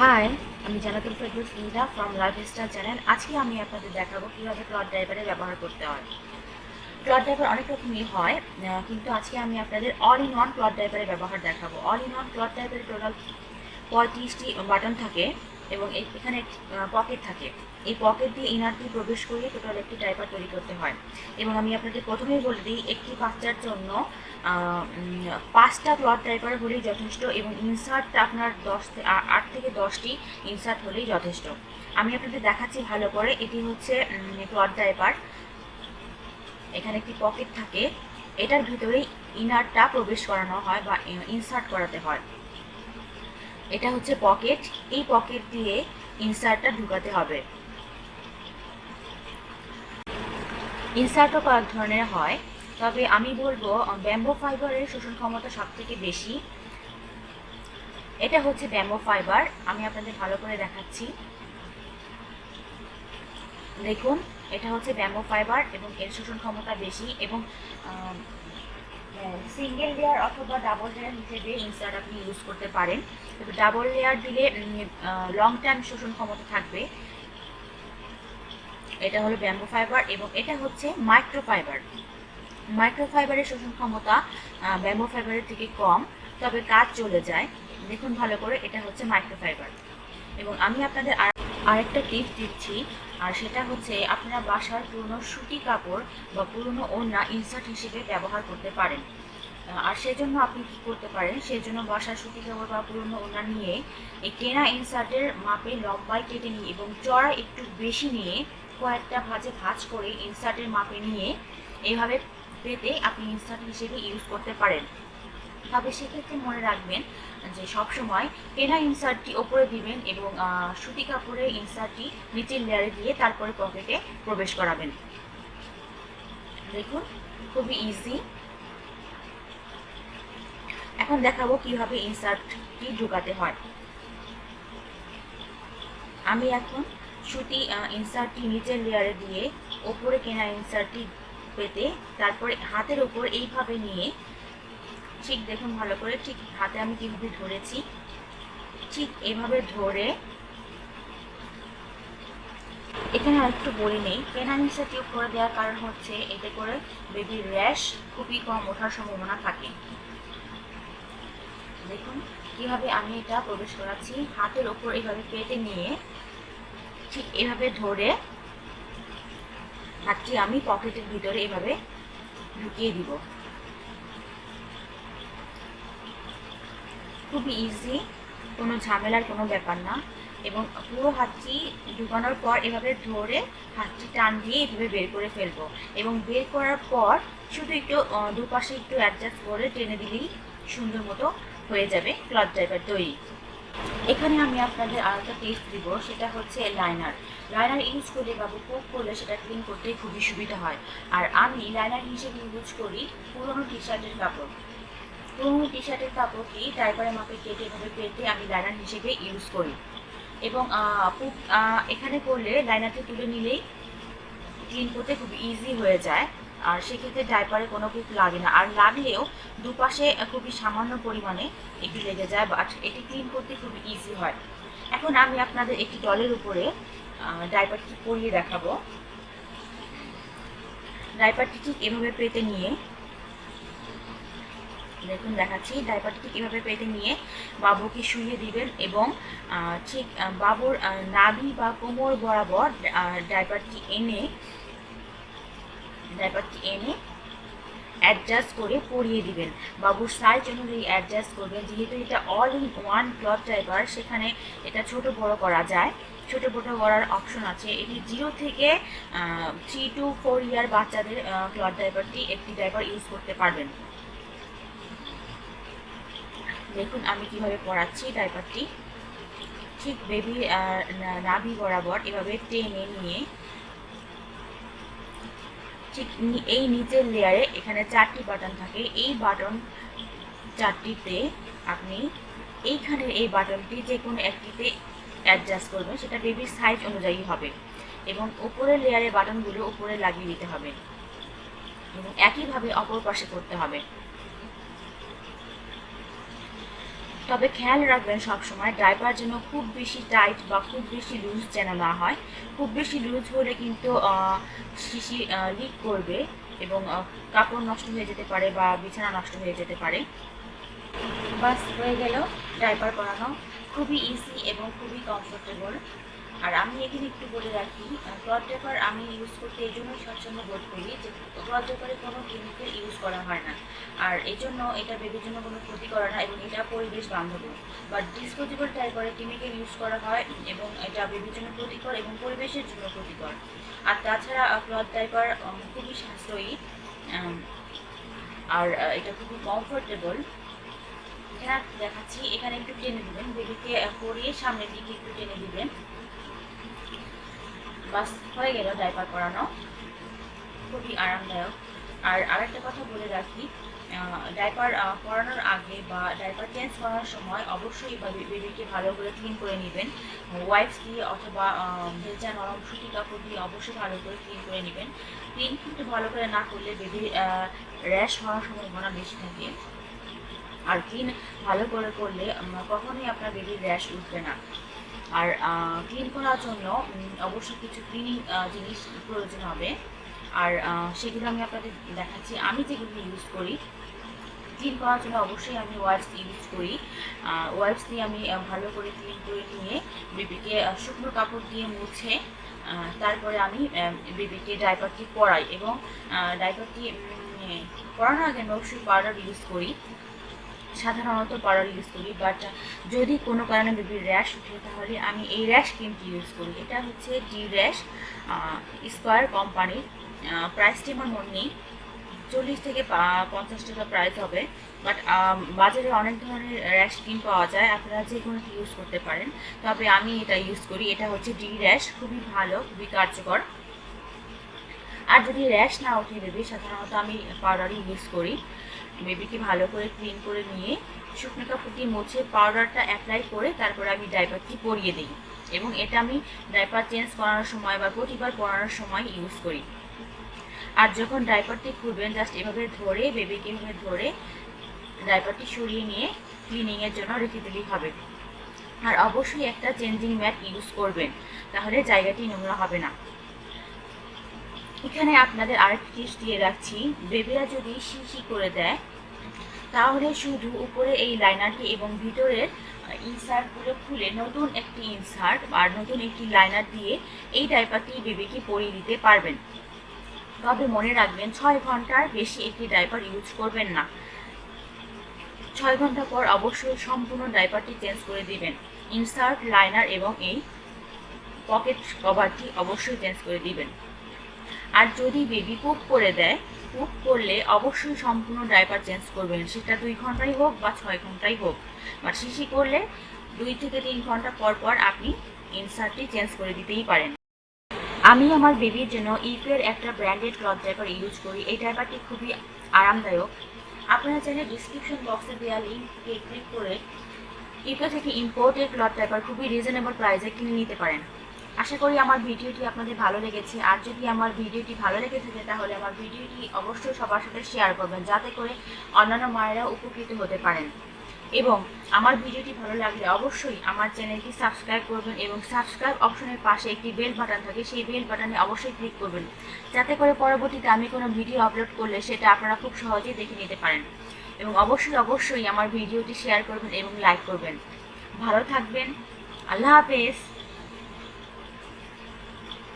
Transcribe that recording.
High আমি জানাতুল ফেরদৌস ইন্দা from life channel আজকে আমি আপনাদের দেখাবো কীভাবে ক্লড ড্রাইভারের ব্যবহার করতে হয়। ক্লড ড্রাইভার অনেক রকমই হয় কিন্তু আজকে আমি আপনাদের অল ইন ওয়ান ক্লড ড্রাইভারের ব্যবহার দেখাবো। অল ইন ওয়ান ক্লথ ড্রাইভারের টোটাল পঁয়ত্রিশটি বাটন থাকে। এবং এখানে পকেট থাকে। এই পকেট দিয়ে ইনার দিয়ে প্রবেশ করিয়ে টোটাল একটি ডাইপার তৈরি করতে হয়। এবং আমি আপনাদের প্রথমেই বলে দিই, একটি বাচ্চার জন্য পাঁচটা ক্লথ ডাইপার হলেই যথেষ্ট এবং ইনসার্ট আপনার দশ আট থেকে দশটি ইনসার্ট হলেই যথেষ্ট। আমি আপনাদের দেখাচ্ছি ভালো করে, এটি হচ্ছে ক্লথ ডাইপার এখানে একটি পকেট থাকে। এটার ভিতরেই ইনারটা প্রবেশ করানো হয় বা ইনসার্ট করাতে হয়। এটা হচ্ছে পকেট। এই পকেট দিয়ে ইনসার্টটা ঢুকাতে হবে। ইনসার্টও কয়েক ধরনের হয়। তবে আমি বলব ব্যাম্বো ফাইবারের শোষণ ক্ষমতা সব থেকে বেশি। এটা হচ্ছে ব্যাম্বো ফাইবার আমি আপনাদের ভালো করে দেখাচ্ছি। দেখুন, এটা হচ্ছে ব্যাম্বো ফাইবার এবং এর শোষণ ক্ষমতা বেশি এবং সিঙ্গেল লেয়ার অথবা ডাবল লেয়ার হিসেবে ইনসার্ট আপনি ইউজ করতে পারেন। কিন্তু ডাবল লেয়ার দিলে লং টাইম শোষণ ক্ষমতা থাকবে। এটা হলো ব্যাম্বো ফাইবার এবং এটা হচ্ছে মাইক্রো ফাইবার মাইক্রো ফাইবারের শোষণ ক্ষমতা ব্যাম্বো ফাইবারের থেকে কম, তবে কাজ চলে যায়। দেখুন ভালো করে, এটা হচ্ছে মাইক্রো ফাইবার এবং আমি আপনাদের আর, আরেকটা টিপস দিচ্ছি। আর সেটা হচ্ছে আপনারা বাসার পুরনো সুতি কাপড় বা পুরনো ওড়না ইনসার্ট হিসেবে ব্যবহার করতে পারেন। আর সেজন্য আপনি কি করতে পারেন? সেজন্য বাসার সুতি কাপড় বা পুরনো ওড়না নিয়ে এই কেনা ইনসার্টের মাপে লম্বায় কেটে নিয়ে এবং চড়া একটু বেশি নিয়ে কয়েকটা ভাজে ভাঁজ করে ইনসার্টের মাপে নিয়ে এইভাবে পেতে আপনি ইনসার্ট হিসেবে ইউজ করতে পারেন। তবে সেক্ষেত্রে মনে রাখবেন যে সবসময় কেনা ইনসার্টটি ওপরে দিবেন এবং সুতি কাপড়ের ইনসার্টটি নিচের লেয়ারে দিয়ে তারপরে পকেটে প্রবেশ করাবেন। দেখুন, খুবই ইজি এখন দেখাবো কীভাবে ইনসার্টটি ঢুকাতে হয়। আমি এখন সুতি ইনসার্টটি নিচের লেয়ারে দিয়ে ওপরে কেনা ইনসার্টটি পেতে তারপরে হাতের ওপর এইভাবে নিয়ে ঠিক দেখুন ভালো করে, ঠিক হাতে আমি কীভাবে ধরেছি, ঠিক এভাবে ধরে। এখানে আরেকটু বলে নেই পেনানিসা টিউব করে দেওয়ার কারণ হচ্ছে এতে করে বেবির র্যাশ খুবই কম ওঠার সম্ভাবনা থাকে। দেখুন কীভাবে আমি এটা প্রবেশ করাচ্ছি, হাতের ওপর এইভাবে পেতে নিয়ে ঠিক এভাবে ধরে হাতটি আমি পকেটের ভিতরে এভাবে ঢুকিয়ে দিব। খুবই ইজি কোনো ঝামেলার কোনো ব্যাপার না। এবং পুরো হাতটি ঢুকানোর পর এভাবে ধরে হাতটি টান দিয়ে এভাবে বের করে ফেলব। এবং বের করার পর শুধু একটু দুপাশে একটু অ্যাডজাস্ট করে টেনে দিলেই সুন্দর মতো হয়ে যাবে ক্লথ ড্রাইভার তৈরি। এখানে আমি আপনাদের আরেকটা টেস্ট দিব, সেটা হচ্ছে লাইনার লাইনার ইউজ করলে বা কোক করলে সেটা ক্লিন করতে খুবই সুবিধা হয়। আর আমি লাইনার হিসেবে ইউজ করি পুরোনো টি শার্টের কাপড়। পুরোনো টি শার্টের কাপড়টি ড্রাইভারের মাপে কেটে এভাবে পেতে আমি লাইনার হিসেবে ইউজ করি। এবং এখানে করলে লাইনারটি তুলে নিলেই ক্লিন করতে খুব ইজি হয়ে যায়। আর সেক্ষেত্রে ডাইপারে কোনো কুক লাগে না। আর লাগলেও দুপাশে খুবই সামান্য পরিমাণে একটু লেগে যায় বাট এটি ক্লিন করতে খুব ইজি হয়। এখন আমি আপনাদের একটি ডলের উপরে ডাইপারটি পরিয়ে দেখাবো। ডাইপারটি ঠিক এভাবে পেতে নিয়ে দেখুন দেখাচ্ছি ডাইপারটি ঠিক এভাবে পেতে নিয়ে বাবুকে শুইয়ে দিবেন এবং ঠিক বাবুর নাভি বা কোমর বরাবর ডাইপারটি এনে ডাইপারটি এনে অ্যাডজাস্ট করে পরিয়ে দিবেন। বাবুর সাইজ অনুযায়ী অ্যাডজাস্ট করবেন, যেহেতু এটা all in one cloth diaper সেখানে এটা ছোট বড় করা যায়। ছোট বড় করার অপশন আছে। এটি জিরো থেকে থ্রি টু ফোর ইয়ার বাচ্চাদের ক্লথ ড্রাইভারটি একটি ড্রাইভার ইউজ করতে পারবেন। দেখুন আমি কীভাবে পড়াচ্ছি ডাইপারটি। ঠিক বেবি নাভি বরাবর এভাবে টেনে নিয়ে ঠিক এই নিচের লেয়ারে এখানে চারটি বাটন থাকে। এই বাটন চারটিতে আপনি এইখানের এই বাটনটি যে কোনো একটিতে অ্যাডজাস্ট করবেন, সেটা বেবির সাইজ অনুযায়ী হবে এবং উপরের লেয়ারে বাটনগুলো উপরে লাগিয়ে দিতে হবে এবং একইভাবে অপর পাশে করতে হবে। তবে খেয়াল রাখবেন, সবসময় ডাইপার যেন খুব বেশি টাইট বা খুব বেশি লুজ যেন না হয়। খুব বেশি লুজ হলে কিন্তু শিশি লিক করবে এবং কাপড় নষ্ট হয়ে যেতে পারে বা বিছানা নষ্ট হয়ে যেতে পারে। বাস হয়ে গেল ডাইপার পরানো খুবই ইজি এবং খুবই কমফোর্টেবল আর আমি এখানে একটু বলে রাখি ক্লথ পেপার আমি ইউজ করতে এই জন্যই স্বচ্ছন্দ বোধ করি যে ক্লথ পেপারে কোনো কেমিক্যাল ইউজ করা হয় না। আর এই জন্য এটা বেবির জন্য কোনো ক্ষতি করে না এবং এটা পরিবেশ বান্ধব। বাট ডিসপোজেবল টাইপারে কেমিক্যাল ইউজ করা হয় এবং এটা বেবির জন্য ক্ষতিকর এবং পরিবেশের জন্য ক্ষতিকর। আর তাছাড়া ক্লথ ডাইপার খুবই সাশ্রয়ী আর এটা খুবই কমফোর্টেবল এখানে দেখাচ্ছি, এখানে একটু টেনে দিবেন বেবিকে পরিয়ে সামনের দিকে একটু টেনে দিবেন। বাস হয়ে গেল ডাইপার পরানো। খুবই আরামদায়ক। আর আরেকটা কথা বলে রাখি ডাইপার পরানোর আগে বা ডাইপার চেঞ্জ করার সময় অবশ্যই বেবিকে ভালো করে ক্লিন করে নেবেন। ওয়াইপস দিয়ে অথবা ভেজা নরম সুতি কাপড় দিয়ে অবশ্যই ভালো করে ক্লিন করে নেবেন। ক্লিন কিন্তু ভালো করে না করলে বেবির র্যাশ হওয়ার সম্ভাবনা বেশি থাকে। আর ক্লিন ভালো করে করলে কখনোই আপনার বেবির র্যাশ উঠবে না। আর ক্লিন করার জন্য অবশ্যই কিছু ক্লিনিং জিনিস প্রয়োজন হবে। আর সেগুলো আমি আপনাদের দেখাচ্ছি। আমি যেগুলো ইউজ করি ক্লিন করার জন্য অবশ্যই আমি ওয়াইপস ইউজ করি। ওয়াইপস দিয়ে আমি ভালো করে ক্লিন করে নিয়ে বেবিকে শুকনো কাপড় দিয়ে মুছে তারপরে আমি বেবিকে ডাইপারটি পরাই এবং ডাইপারটি পরানোর আগে আমি অবশ্যই পাউডার ইউজ করি। সাধারণত পাউডার ইউজ করি বাট যদি কোনো কারণে বেবির র্যাশ উঠে তাহলে আমি এই র্যাশ ক্রিমটি ইউজ করি। এটা হচ্ছে ডি র্যাশ স্কোয়ার কোম্পানির প্রাইসটি আমার মনে নেই। চল্লিশ থেকে পঞ্চাশ টাকা প্রাইস হবে বাট বাজারে অনেক ধরনের র্যাশ ক্রিম পাওয়া যায়, আপনারা যে কোনো ইউজ করতে পারেন। তবে আমি এটা ইউজ করি, এটা হচ্ছে ডি র্যাশ খুবই ভালো, খুবই কার্যকর। যদি র্যাশ না ওঠে বেবি সাধারণত আমি পাউডারই ইউজ করি। বেবিকে ভালো করে ক্লিন করে নিয়ে, শুকনো কাপড় মুছে পাউডারটা অ্যাপ্লাই করে তারপরে আমি ডাইপারটি পরিয়ে দিই। এবং এটা আমি ডাইপার চেঞ্জ করানোর সময় বা প্রতিবার পরানোর সময় ইউজ করি। আর যখন ডাইপারটি খুলবেন জাস্ট এভাবে ধরে বেবিকে এভাবে ধরে ডাইপারটি সরিয়ে নিয়ে ক্লিনিংয়ের জন্য রেখে দিলেই হবে। আর অবশ্যই একটা চেঞ্জিং ম্যাট ইউজ করবেন, তাহলে জায়গাটি নোংরা হবে না। এখানে আপনাদের আরেকটি টিপস দিয়ে রাখছি। বেবিরা যদি শিশি করে দেয়, তাহলে শুধু উপরে এই লাইনারটি এবং ভিতরের ইনসার্টগুলো খুলে নতুন একটি ইনসার্ট আর নতুন একটি লাইনার দিয়ে এই ডাইপারটি বেবিকে পরিয়ে দিতে পারবেন। তবে মনে রাখবেন, ছয় ঘণ্টার বেশি একটি ডাইপার ইউজ করবেন না। ছয় ঘণ্টা পর অবশ্যই সম্পূর্ণ ডাইপারটি চেঞ্জ করে দিবেন। ইনসার্ট লাইনার এবং এই পকেট কভারটি অবশ্যই চেঞ্জ করে দিবেন। আর যদি বেবি পুপ করে দেয় পুপ করলে অবশ্যই সম্পূর্ণ ডাইপার চেঞ্জ করবেন সেটা দুই ঘন্টাই হোক বা ছয় ঘন্টাই হোক। বা শিশি করলে দুই থেকে তিন ঘণ্টা পর পর আপনি ইনসার্টটি চেঞ্জ করে দিতেই পারেন। আমি আমার বেবির জন্য ইপের একটা ব্র্যান্ডেড ক্লথ ডাইপার ইউজ করি। এই ডাইপারটি খুবই আরামদায়ক। আপনারা চাইলে ডিসক্রিপশন বক্সে দেওয়া লিঙ্ককে ক্লিক করে ইপে থেকে ইম্পোর্টেড ক্লথ ডাইপার খুবই রিজনেবল প্রাইসে কিনে নিতে পারেন। আশা করি আমার ভিডিওটি আপনাদের ভালো লেগেছে। আর যদি আমার ভিডিওটি ভালো লেগে থাকে, তাহলে আমার ভিডিওটি অবশ্যই সবার সাথে শেয়ার করবেন, যাতে করে অন্যান্য মায়েরা উপকৃত হতে পারেন। এবং আমার ভিডিওটি ভালো লাগলে অবশ্যই আমার চ্যানেলটি সাবস্ক্রাইব করবেন এবং সাবস্ক্রাইব অপশনের পাশে একটি বেল বাটন থাকে, সেই বেল বাটনে অবশ্যই ক্লিক করবেন। যাতে করে পরবর্তীতে আমি কোনো ভিডিও আপলোড করলে সেটা আপনারা খুব সহজেই দেখে নিতে পারেন। এবং অবশ্যই অবশ্যই আমার ভিডিওটি শেয়ার করবেন এবং লাইক করবেন। ভালো থাকবেন। আল্লাহ হাফেজ।